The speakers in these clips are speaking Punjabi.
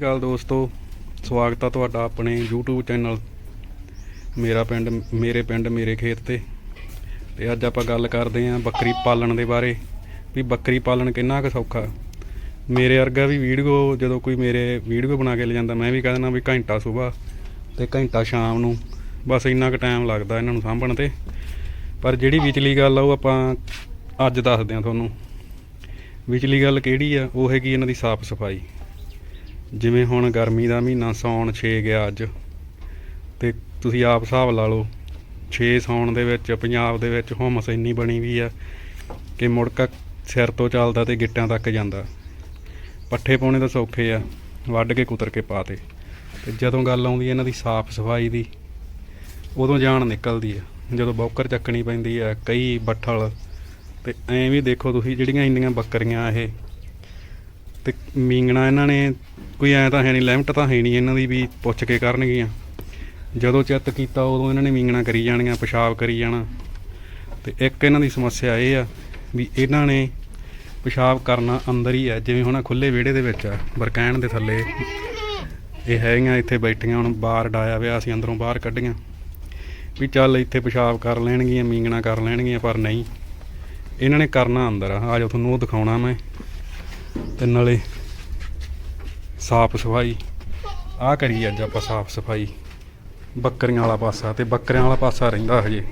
ਅਕਾਲ ਦੋਸਤੋ, ਸਵਾਗਤ ਆ ਤੁਹਾਡਾ ਆਪਣੇ YouTube ਚੈਨਲ। ਮੇਰਾ ਪਿੰਡ, ਮੇਰੇ ਪਿੰਡ, ਮੇਰੇ ਖੇਤ ਤੇ। ਤੇ ਅੱਜ ਆਪਾਂ ਗੱਲ ਕਰਦੇ ਆਂ ਬੱਕਰੀ ਪਾਲਣ ਦੇ ਬਾਰੇ, ਵੀ ਬੱਕਰੀ ਪਾਲਣ ਕਿੰਨਾ ਕੁ ਸੌਖਾ। ਮੇਰੇ ਵਰਗਾ ਵੀ ਵੀਡੀਓ, ਜਦੋਂ ਕੋਈ ਮੇਰੇ ਵੀਡੀਓ ਬਣਾ ਕੇ ਲੈ ਜਾਂਦਾ ਮੈਂ ਵੀ ਕਹਿ ਦਿੰਦਾ ਵੀ ਘੰਟਾ ਸਵੇਰ ਤੇ ਘੰਟਾ ਸ਼ਾਮ ਨੂੰ। ਬਸ ਇੰਨਾ ਕੁ ਟਾਈਮ ਲੱਗਦਾ ਇਹਨਾਂ ਨੂੰ ਸਾਂਭਣ ਤੇ। ਪਰ ਜਿਹੜੀ ਵਿਚਲੀ ਗੱਲ ਆ, ਉਹ ਆਪਾਂ ਅੱਜ ਦੱਸਦੇ ਆਂ ਤੁਹਾਨੂੰ। ਵਿਚਲੀ ਗੱਲ ਕਿਹੜੀ ਆ? ਉਹ ਹੈਗੀ ਇਹਨਾਂ ਦੀ ਸਾਫ਼ ਸਫ਼ਾਈ। ਜਿਵੇਂ ਹੁਣ ਗਰਮੀ ਦਾ ਮਹੀਨਾ ਸੌਣ 6 ਗਿਆ ਅੱਜ, ਤੇ ਤੁਸੀਂ ਆਪ ਹਿਸਾਬ ਲਾ ਲਓ 6 ਸੌਣ ਦੇ ਵਿੱਚ, ਪੰਜਾਬ ਦੇ ਵਿੱਚ ਹੁਮਸ ਇੰਨੀ ਬਣੀ ਵੀ ਆ ਕਿ ਮੁੜਕਾ ਸਿਰ ਤੋਂ ਚੱਲਦਾ ਤੇ ਗਿੱਟਾਂ ਤੱਕ ਜਾਂਦਾ। ਪੱਠੇ ਪਾਉਣੇ ਤਾਂ ਸੌਖੇ ਆ, ਵੱਢ ਕੇ ਕੁਤਰ ਕੇ ਪਾਤੇ ਤੇ। ਜਦੋਂ ਗੱਲ ਆਉਂਦੀ ਹੈ ਇਹਨਾਂ ਦੀ ਸਾਫ਼ ਸਫ਼ਾਈ ਦੀ, ਉਦੋਂ ਜਾਨ ਨਿਕਲਦੀ ਆ, ਜਦੋਂ ਬੌਕਰ ਚੱਕਣੀ ਪੈਂਦੀ ਆ, ਕਈ ਬੱਠਲ, ਤੇ ਐਵੇਂ ਵੀ ਦੇਖੋ ਤੁਸੀਂ ਜਿਹੜੀਆਂ ਇੰਨੀਆਂ ਬੱਕਰੀਆਂ ਇਹ ਤੇ ਮੀਂਗਣਾ ਇਹਨਾਂ ਨੇ, ਕੋਈ ਐਂ ਤਾਂ ਹੈ ਨਹੀਂ, ਲਿਮਟ ਤਾਂ ਹੈ ਨਹੀਂ ਇਹਨਾਂ ਦੀ ਵੀ ਪੁੱਛ ਕੇ ਕਰਨਗੀਆਂ। ਜਦੋਂ ਚਿੱਤ ਕੀਤਾ ਉਦੋਂ ਇਹਨਾਂ ਨੇ ਮੀਂਗਣਾ ਕਰੀ ਜਾਣੀਆਂ, ਪਿਸ਼ਾਬ ਕਰੀ ਜਾਣਾ। ਤੇ ਇੱਕ ਇਹਨਾਂ ਦੀ ਸਮੱਸਿਆ ਇਹ ਆ ਵੀ ਇਹਨਾਂ ਨੇ ਪਿਸ਼ਾਬ ਕਰਨਾ ਅੰਦਰ ਹੀ ਹੈ, ਜਿਵੇਂ ਹੁਣ ਖੁੱਲੇ ਵਿਹੜੇ ਦੇ ਵਿੱਚ ਆ ਬਰਕੈਣ ਦੇ ਥੱਲੇ। ਇਹ ਹੈਗੀਆਂ, ਇੱਥੇ ਬੈਠੀਆਂ, ਹੁਣ ਬਾਹਰ ਡਾਇਆ ਵਿਆ ਅਸੀਂ ਅੰਦਰੋਂ ਬਾਹਰ ਕੱਢੀਆਂ। ਵੀ ਚੱਲ ਇੱਥੇ ਪਿਸ਼ਾਬ ਕਰ ਲੈਣਗੀਆਂ, ਮੀਂਗਣਾ ਕਰ ਲੈਣਗੀਆਂ, ਪਰ ਨਹੀਂ। ਇਹਨਾਂ ਨੇ ਕਰਨਾ ਅੰਦਰ ਆ ਆਜੋ ਤੁਹਾਨੂੰ ਉਹ ਦਿਖਾਉਣਾ ਮੈਂ। ਤੇ ਨਾਲੇ ਸਾਫ਼ ਸਫ਼ਾਈ। ਆ ਕਰੀ ਅੱਜ ਆਪਾਂ ਸਾਫ਼ ਸਫ਼ਾਈ। ਬੱਕਰੀਆਂ ਵਾਲਾ ਪਾਸਾ ਤੇ ਬੱਕਰੀਆਂ ਵਾਲਾ ਪਾਸਾ ਰਹਿੰਦਾ ਹਜੇ।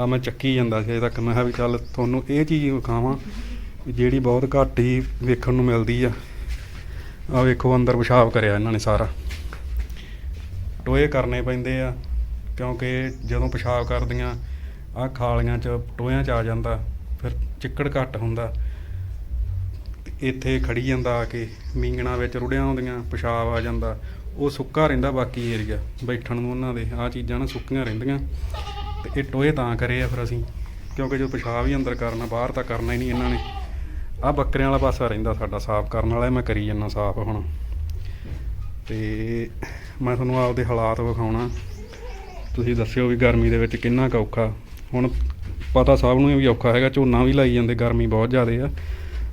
ਆ ਮੈਂ ਚੱਕੀ ਜਾਂਦਾ ਸੀ ਅਜੇ ਤੱਕ। ਮੈਂ ਕਿਹਾ ਵੀ ਚੱਲ ਤੁਹਾਨੂੰ ਇਹ ਚੀਜ਼ ਵਿਖਾਵਾਂ ਜਿਹੜੀ ਬਹੁਤ ਘੱਟ ਹੀ ਵੇਖਣ ਨੂੰ ਮਿਲਦੀ ਆ। ਆ ਵੇਖੋ ਅੰਦਰ ਪਿਸ਼ਾਬ ਕਰਿਆ ਇਹਨਾਂ ਨੇ ਸਾਰਾ। ਟੋਏ ਕਰਨੇ ਪੈਂਦੇ ਆ, ਕਿਉਂਕਿ ਜਦੋਂ ਪਿਸ਼ਾਬ ਕਰਦੀਆਂ ਆ ਖਾਲੀਆਂ ਚ ਟੋਇਆਂ ਚ ਆ ਜਾਂਦਾ, ਫਿਰ ਚਿੱਕੜ ਘੱਟ ਹੁੰਦਾ। ਇੱਥੇ ਖੜੀ ਜਾਂਦਾ ਆ ਕੇ, ਮੀਂਗਣਾ ਵਿੱਚ ਰੁੜਿਆ ਹੁੰਦੀਆਂ ਪਿਸ਼ਾਬ ਆ ਜਾਂਦਾ, ਉਹ ਸੁੱਕਾ ਰਹਿੰਦਾ ਬਾਕੀ ਏਰੀਆ ਬੈਠਣ ਨੂੰ ਉਹਨਾਂ ਦੇ ਆ ਚੀਜ਼ਾਂ ਨਾ ਸੁੱਕੀਆਂ ਰਹਿੰਦੀਆਂ, ਤੇ ਇਹ ਟੋਏ ਤਾਂ ਕਰੇ ਆ ਫਿਰ ਅਸੀਂ, ਕਿਉਂਕਿ ਜੋ ਪਿਸ਼ਾਬ ਹੀ ਅੰਦਰ ਕਰਨਾ, ਬਾਹਰ ਤਾਂ ਕਰਨਾ ਹੀ ਨਹੀਂ ਇਹਨਾਂ ਨੇ। ਆ ਬੱਕਰਿਆਂ ਵਾਲਾ ਪਾਸਾ ਰਹਿੰਦਾ ਸਾਡਾ, ਸਾਫ਼ ਕਰਨ ਵਾਲਾ ਮੈਂ ਕਰੀ ਜਾਂਦਾ ਸਾਫ਼ ਹੁਣ। ਤੇ ਮੈਂ ਤੁਹਾਨੂੰ ਆਪਦੇ ਹਾਲਾਤ ਵਿਖਾਉਣਾ। ਤੁਸੀਂ ਦੱਸਿਓ ਵੀ ਗਰਮੀ ਦੇ ਵਿੱਚ ਕਿੰਨਾ ਕੁ ਔਖਾ। ਹੁਣ ਪਤਾ ਸਭ ਨੂੰ ਹੀ ਵੀ ਔਖਾ ਹੈਗਾ, ਝੋਨਾ ਵੀ ਲਾਈ ਜਾਂਦੇ, ਗਰਮੀ ਬਹੁਤ ਜ਼ਿਆਦਾ ਆ।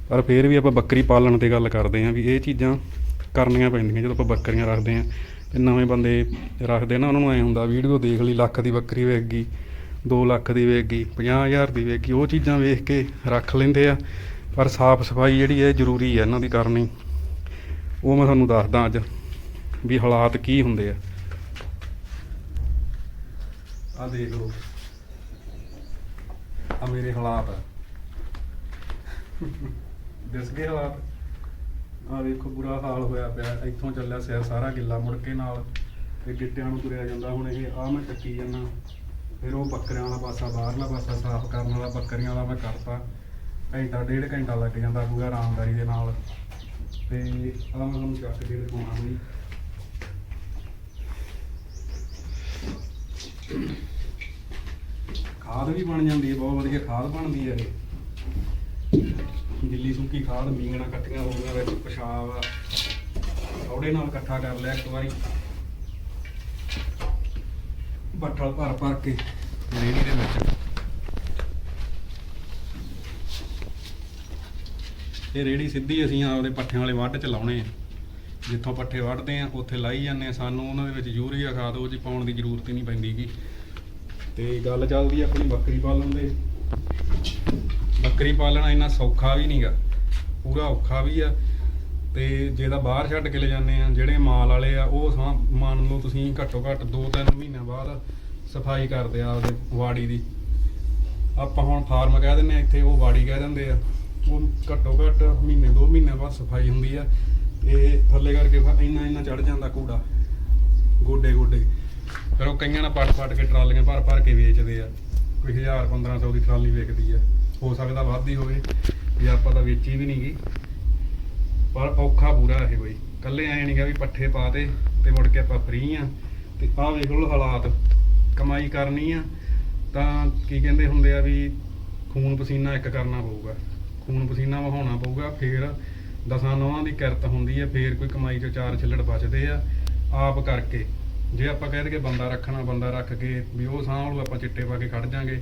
ਪਰ ਫਿਰ ਵੀ ਆਪਾਂ ਬੱਕਰੀ ਪਾਲਣ ਤੇ ਗੱਲ ਕਰਦੇ ਆਂ ਵੀ ਇਹ ਚੀਜ਼ਾਂ ਕਰਨੀਆਂ ਪੈਂਦੀਆਂ ਜਦੋਂ ਆਪਾਂ ਬੱਕਰੀਆਂ ਰੱਖਦੇ ਆਂ ਤੇ ਨਵੇਂ ਬੰਦੇ ਰੱਖਦੇ ਨਾ, ਉਹਨਾਂ ਨੂੰ ਐ ਹੁੰਦਾ ਵੀਡੀਓ ਦੇਖ ਲਈ, ਲੱਖ ਦੀ ਬੱਕਰੀ ਵੇਚ ਗਈ 2 ਲੱਖ ਦੀ ਵੇਚ ਗਈ 50000 ਦੀ ਵੇਚ ਗਈ, ਉਹ ਚੀਜ਼ਾਂ ਵੇਖ ਕੇ ਰੱਖ ਲੈਂਦੇ ਆ। ਪਰ ਸਾਫ਼ ਸਫ਼ਾਈ ਜਿਹੜੀ ਹੈ ਜ਼ਰੂਰੀ ਹੈ ਇਹਨਾਂ ਦੀ ਕਰਨੀ। ਉਹ ਮੈਂ ਤੁਹਾਨੂੰ ਦੱਸਦਾ ਅੱਜ ਵੀ ਹਾਲਾਤ ਕੀ ਹੁੰਦੇ ਆ। ਆ ਦੇਖ ਲਓ। ਆ ਮੇਰੇ ਹਾਲਾਤ ਆ। ਦਿਸ ਗਏ ਹਾਲਾਤ ਆ ਵੇਖੋ, ਬੁਰਾ ਹਾਲ ਹੋਇਆ ਪਿਆ। ਇੱਥੋਂ ਚੱਲਿਆ ਸਿਰ ਸਾਰਾ ਗਿੱਲਾ ਮੁੜ ਕੇ ਨਾਲ, ਤੇ ਗਿੱਟਿਆਂ ਨੂੰ ਤੁਰਿਆ ਜਾਂਦਾ। ਹੁਣ ਇਹ ਆ ਮੈਂ ਚੱਕੀ ਜਾਂਦਾ। ਫਿਰ ਉਹ ਬੱਕਰਿਆਂ ਵਾਲਾ ਪਾਸਾ, ਬਾਹਰਲਾ ਪਾਸਾ ਸਾਫ਼ ਕਰਨ ਵਾਲਾ, ਬੱਕਰੀਆਂ ਵਾਲਾ ਮੈਂ ਕਰਤਾ। ਘੰਟਾ, ਡੇਢ ਘੰਟਾ ਲੱਗ ਜਾਂਦਾ ਪੂਰਾ ਆਰਾਮਦਾਰੀ ਦੇ ਨਾਲ। ਤੇ ਆ ਮੈਂ ਤੁਹਾਨੂੰ ਚੱਕ ਕੇ ਦਿਖਾਉਣਾ ਵੀ ਖਾਦ ਵੀ ਬਣ ਜਾਂਦੀ ਹੈ, ਬਹੁਤ ਵਧੀਆ ਖਾਦ ਬਣਦੀ ਹੈ ਇਹ। ਗਿੱਲੀ ਸੁੱਕੀ ਖਾਦ ਮੀਂਗਣਾ ਕੱਟੀਆਂ ਹੋ ਗਈਆਂ ਵਿੱਚ ਪਿਸ਼ਾਬ ਉਹਦੇ ਨਾਲ ਇਕੱਠਾ ਕਰ ਲਿਆ ਇੱਕ ਵਾਰੀ। ਬੱਠਲ ਭਰ ਭਰ ਕੇ। ਰੇੜੀ ਦੇ ਵਿੱਚ। ਇਹ ਰੇੜੀ ਸਿੱਧੀ ਅਸੀਂ ਆਪਦੇ ਪੱਠਿਆਂ ਵਾਲੇ ਵੱਢ ਚ ਲਾਉਣੇ ਆ। ਜਿੱਥੋਂ ਪੱਠੇ ਵੱਢਦੇ ਆ ਉੱਥੇ ਲਾਈ ਜਾਂਦੇ ਆ। ਸਾਨੂੰ ਉਹਨਾਂ ਦੇ ਵਿੱਚ ਯੂਰੀਆ ਖਾਦ ਉਹ ਜੀ ਪਾਉਣ ਦੀ ਜ਼ਰੂਰਤ ਹੀ ਨਹੀਂ ਪੈਂਦੀਗੀ ਤੇ ਗੱਲ ਚੱਲਦੀ ਆ ਆਪਣੀ ਬੱਕਰੀ ਪਾਲਣ ਦੇ ਬੱਕਰੀ ਪਾਲਣਾ ਇੰਨਾ ਸੌਖਾ ਵੀ ਨਹੀਂਗਾ ਪੂਰਾ ਔਖਾ ਵੀ ਆ। ਤੇ ਜੇ ਤਾਂ ਬਾਹਰ ਛੱਡ ਕੇ ਲੈ ਜਾਂਦੇ ਆ, ਜਿਹੜੇ ਮਾਲ ਵਾਲੇ ਆ, ਉਹ ਸਾਂ ਮੰਨ ਲਓ ਤੁਸੀਂ ਘੱਟੋ ਘੱਟ 2-3 ਮਹੀਨਿਆਂ ਬਾਅਦ ਸਫ਼ਾਈ ਕਰਦੇ ਆ ਉਹਦੇ ਵਾੜੀ ਦੀ। ਆਪਾਂ ਹੁਣ ਫਾਰਮ ਕਹਿ ਦਿੰਦੇ ਆ, ਇੱਥੇ ਉਹ ਵਾੜੀ ਕਹਿ ਦਿੰਦੇ ਆ। ਉਹ ਘੱਟੋ ਘੱਟ ਮਹੀਨੇ 2 ਮਹੀਨਿਆਂ ਬਾਅਦ ਸਫ਼ਾਈ ਹੁੰਦੀ ਆ। ਇਹ ਥੱਲੇ ਕਰਕੇ ਇੰਨਾ ਇੰਨਾ ਚੜ ਜਾਂਦਾ ਕੂੜਾ, ਗੋਡੇ ਗੋਡੇ। ਫਿਰ ਉਹ ਕਈਆਂ ਨਾਲ ਪੱਟ ਪੱਟ ਕੇ ਟਰਾਲੀਆਂ ਭਰ ਭਰ ਕੇ ਵੇਚਦੇ ਆ। ਕੋਈ 1000 1500 ਦੀ ਟਰਾਲੀ ਵਿਕਦੀ ਆ। ਹੋ ਸਕਦਾ ਵੱਧ ਹੀ ਹੋਵੇ, ਵੀ ਆਪਾਂ ਤਾਂ ਵੇਚੀ ਵੀ ਨਹੀਂ ਨਹੀਂਗੀ ਪਰ ਔਖਾ ਪੂਰਾ ਇਹ ਬਈ। ਕੱਲੇ ਐ ਗਿਆ ਵੀ ਪੱਠੇ ਪਾ ਦੇ ਤੇ ਮੁੜ ਕੇ ਆਪਾਂ ਫ੍ਰੀ ਆ। ਤੇ ਆਹ ਵੇਖ ਲਓ ਹਾਲਾਤ। ਕਮਾਈ ਕਰਨੀ ਆ, ਤਾਂ ਕੀ ਕਹਿੰਦੇ ਹੁੰਦੇ ਆ ਵੀ ਖੂਨ ਪਸੀਨਾ ਇੱਕ ਕਰਨਾ ਪਊਗਾ। ਖੂਨ ਪਸੀਨਾ ਵਹਾਉਣਾ ਪਊਗਾ, ਫੇਰ ਦਸਾਂ ਨੌਹਾਂ ਦੀ ਕਿਰਤ ਹੁੰਦੀ ਆ, ਫੇਰ ਕੋਈ ਕਮਾਈ ਚੋਂ ਚਾਰ ਛਿੱਲੜ ਬਚਦੇ ਆ, ਆਪ ਕਰਕੇ। ਜੇ ਆਪਾਂ ਕਹਿ ਦਈਏ ਬੰਦਾ ਰੱਖਣਾ, ਬੰਦਾ ਰੱਖ ਕੇ, ਵੀ ਉਹ ਸਾਂਭ ਲੂ ਆਪਾਂ ਚਿੱਟੇ ਪਾ ਕੇ ਖੜ ਜਾਾਂਗੇ,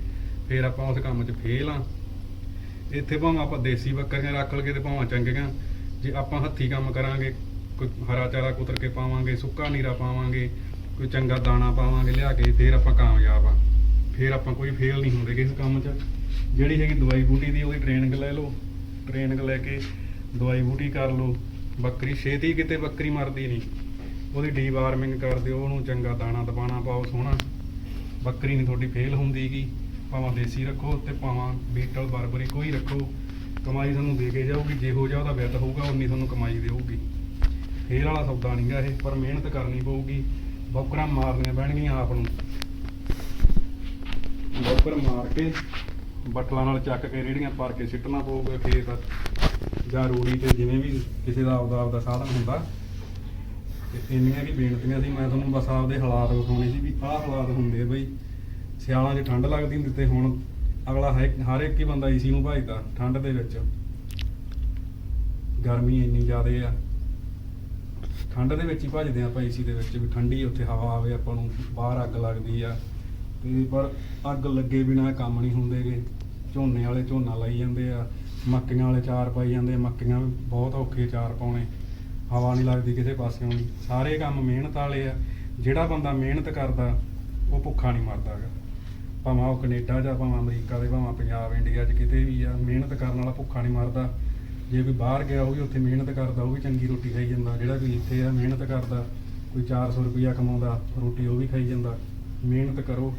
ਫੇਰ ਆਪਾਂ ਉਸ ਕੰਮ 'ਚ ਫੇਲ ਆ। ਇੱਥੇ ਭਾਵੇਂ ਆਪਾਂ ਦੇਸੀ ਬੱਕਰੀਆਂ ਰੱਖ ਲਈਏ ਤੇ ਭਾਵੇਂ ਚੰਗੀਆਂ, ਜੇ ਆਪਾਂ ਹੱਥੀ ਕੰਮ ਕਰਾਂਗੇ, ਕੋਈ ਹਰਾ ਚਾਰਾ ਕੁਤਰ ਕੇ ਪਾਵਾਂਗੇ, ਸੁੱਕਾ ਨੀਰਾ ਪਾਵਾਂਗੇ, ਕੋਈ ਚੰਗਾ ਦਾਣਾ ਪਾਵਾਂਗੇ, ਲਿਆ ਕੇ ਫਿਰ ਆਪਾਂ ਕਾਮਯਾਬ ਆ। ਫਿਰ ਆਪਾਂ ਕੋਈ ਫੇਲ ਨਹੀਂ ਹੁੰਦੇ ਇਸ ਕੰਮ 'ਚ। ਜਿਹੜੀ ਹੈਗੀ ਦਵਾਈ ਬੂਟੀ ਦੀ, ਉਹਦੀ ਟ੍ਰੇਨਿੰਗ ਲੈ ਲਓ। ਟ੍ਰੇਨਿੰਗ ਲੈ ਕੇ ਦਵਾਈ ਬੂਟੀ ਕਰ ਲਓ। ਬੱਕਰੀ, ਛੇਤੀ ਕਿਤੇ ਬੱਕਰੀ ਮਰਦੀ ਨਹੀਂ। ਉਹਦੀ ਡੀਵਾਰਮਿੰਗ ਕਰ ਦਿਓ, ਉਹਨੂੰ ਚੰਗਾ ਦਾਣਾ ਦਬਾਣਾ ਪਾਓ ਸੋਹਣਾ। ਬੱਕਰੀ ਨਹੀਂ ਤੁਹਾਡੀ ਫੇਲ ਹੁੰਦੀਗੀ। ਭਾਵਾਂ ਦੇਸੀ ਰੱਖੋ ਤੇ ਭਾਵਾਂ ਬੀਟਲ, ਬਰਬਰੀ ਕੋਈ ਰੱਖੋ। ਕਮਾਈ ਤੁਹਾਨੂੰ ਦੇ ਕੇ ਜਾਊਗੀ, ਜਿਹੋ ਜਿਹਾ ਉਹਦਾ ਵਿੱਤ ਹੋਊਗਾ ਉਨੀ ਤੁਹਾਨੂੰ ਕਮਾਈ ਦੇਊਗੀ। ਫੇਰ ਵਾਲਾ ਸੌਦਾ ਨਹੀਂਗਾ ਇਹ, ਪਰ ਮਿਹਨਤ ਕਰਨੀ ਪਊਗੀ। ਬੌਕਰਾਂ ਮਾਰਨੀਆਂ ਪੈਣਗੀਆਂ ਆਪ ਨੂੰ। ਬੌਕਰ ਮਾਰ ਕੇ ਬਟਲਾਂ ਨਾਲ ਚੱਕ ਕੇ ਰੇੜੀਆਂ ਭਰ ਕੇ ਸਿੱਟਣਾ ਪਊਗਾ ਖੇਤ, ਜਾਂ ਰੂੜੀ ਤੇ ਜਿਵੇਂ ਵੀ ਕਿਸੇ ਦਾ ਆਪਦਾ ਆਪਦਾ ਸਾਧਨ ਹੁੰਦਾ। ਤੇ ਇੰਨੀਆਂ ਵੀ ਬੇਨਤੀਆਂ ਸੀ, ਮੈਂ ਤੁਹਾਨੂੰ ਬਸ ਆਪਦੇ ਹਾਲਾਤ ਵਿਖਾਉਣੇ ਸੀ ਵੀ ਆਹ ਹਾਲਾਤ ਹੁੰਦੇ ਬਈ। ਸਿਆਲਾਂ 'ਚ ਠੰਡ ਲੱਗਦੀ ਹੁੰਦੀ ਤੇ ਹੁਣ ਅਗਲਾ ਹਰ ਹਰ ਇੱਕ ਹੀ ਬੰਦਾ ਏਸੀ ਨੂੰ ਭਜਦਾ ਠੰਡ ਦੇ ਵਿੱਚ। ਗਰਮੀ ਇੰਨੀ ਜ਼ਿਆਦੇ ਆ। ਠੰਡ ਦੇ ਵਿੱਚ ਹੀ ਭਜਦੇ ਆ ਆਪਾਂ ਏਸੀ ਦੇ ਵਿੱਚ ਵੀ ਠੰਡੀ ਉੱਥੇ ਹਵਾ ਆਵੇ, ਆਪਾਂ ਨੂੰ ਬਾਹਰ ਅੱਗ ਲੱਗਦੀ ਆ। ਤੇ ਪਰ ਅੱਗ ਲੱਗੇ ਬਿਨਾ ਕੰਮ ਨਹੀਂ ਹੁੰਦੇਗੇ ਝੋਨੇ ਵਾਲੇ ਝੋਨਾ ਲਾਈ ਜਾਂਦੇ ਆ, ਮੱਕੀਆਂ ਵਾਲੇ ਚਾਰ ਪਾਈ ਜਾਂਦੇ ਆ, ਮੱਕੀਆਂ ਵੀ ਬਹੁਤ ਔਖੇ ਚਾਰ ਪਾਉਣੇ। ਹਵਾ ਨਹੀਂ ਲੱਗਦੀ ਕਿਸੇ ਪਾਸਿਓਂ ਵੀ। ਸਾਰੇ ਕੰਮ ਮਿਹਨਤ ਵਾਲੇ ਆ। ਜਿਹੜਾ ਬੰਦਾ ਮਿਹਨਤ ਕਰਦਾ, ਉਹ ਭੁੱਖਾ ਨਹੀਂ ਮਰਦਾ ਗਾ। ਭਾਵੇਂ ਉਹ ਕੈਨੇਡਾ ਜਾਂ ਭਾਵੇਂ ਅਮਰੀਕਾ ਦੇ, ਭਾਵੇਂ ਪੰਜਾਬ, ਇੰਡੀਆ 'ਚ ਕਿਤੇ ਵੀ ਆ, ਮਿਹਨਤ ਕਰਨ ਵਾਲਾ ਭੁੱਖਾ ਨਹੀਂ ਮਰਦਾ। ਜੇ ਕੋਈ ਬਾਹਰ ਗਿਆ ਉਹ ਵੀ ਉੱਥੇ ਮਿਹਨਤ ਕਰਦਾ, ਉਹ ਵੀ ਚੰਗੀ ਰੋਟੀ ਖਾਈ ਜਾਂਦਾ। ਜਿਹੜਾ ਕੋਈ ਇੱਥੇ ਆ, ਮਿਹਨਤ ਕਰਦਾ, ਕੋਈ 400 ਰੁਪਈਆ ਕਮਾਉਂਦਾ, ਰੋਟੀ ਉਹ ਵੀ ਖਾਈ ਜਾਂਦਾ। ਮਿਹਨਤ ਕਰੋ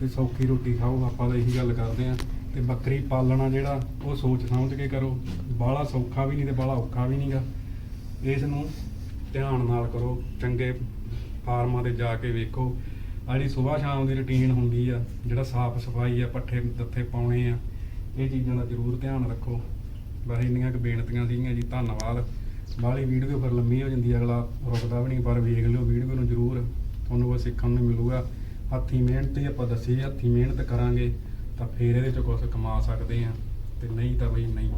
ਤੇ ਸੌਖੀ ਰੋਟੀ ਖਾਓ, ਆਪਾਂ ਤਾਂ ਇਹੀ ਗੱਲ ਕਰਦੇ ਆ। ਤੇ ਬੱਕਰੀ ਪਾਲਣਾ ਜਿਹੜਾ, ਉਹ ਸੋਚ ਸਮਝ ਕੇ ਕਰੋ। ਬਾਹਲਾ ਸੌਖਾ ਵੀ ਨਹੀਂ ਤੇ ਬਾਹਲਾ ਔਖਾ ਵੀ ਨਹੀਂਗਾ। ਇਸ ਨੂੰ ਧਿਆਨ ਨਾਲ ਕਰੋ, ਚੰਗੇ ਫਾਰਮਾਂ ਤੇ ਜਾ ਕੇ ਵੇਖੋ। ਆਹ ਜਿਹੜੀ ਸਵੇਰ ਸ਼ਾਮ ਦੀ ਰੁਟੀਨ ਹੁੰਦੀ ਆ, ਜਿਹੜਾ ਸਾਫ਼ ਸਫ਼ਾਈ ਆ, ਪੱਠੇ ਦੱਥੇ ਪਾਉਣੇ ਆ, ਇਹ ਚੀਜ਼ਾਂ ਦਾ ਜ਼ਰੂਰ ਧਿਆਨ ਰੱਖੋ। ਬਸ ਇੰਨੀਆਂ ਕੁ ਬੇਨਤੀਆਂ ਸੀਗੀਆਂ ਜੀ, ਧੰਨਵਾਦ। ਬਾਹਲੀ ਵੀਡੀਓ ਫਿਰ ਲੰਮੀ ਹੋ ਜਾਂਦੀ ਅਗਲਾ ਰੁਕਦਾ ਵੀ ਨਹੀਂ, ਪਰ ਵੇਖ ਲਿਓ ਵੀਡੀਓ ਨੂੰ ਜ਼ਰੂਰ। ਤੁਹਾਨੂੰ ਉਹ ਸਿੱਖਣ ਨੂੰ ਮਿਲੂਗਾ। ਹੱਥੀਂ ਮਿਹਨਤ ਹੀ ਆਪਾਂ ਦੱਸੀ ਹੱਥੀਂ ਮਿਹਨਤ ਕਰਾਂਗੇ, ਤਾਂ ਫੇਰ ਇਹਦੇ ਚ ਕੁਝ ਕਮਾ ਸਕਦੇ ਆ, ਤੇ ਨਹੀਂ ਤਾਂ ਬਈ ਨਹੀਂ।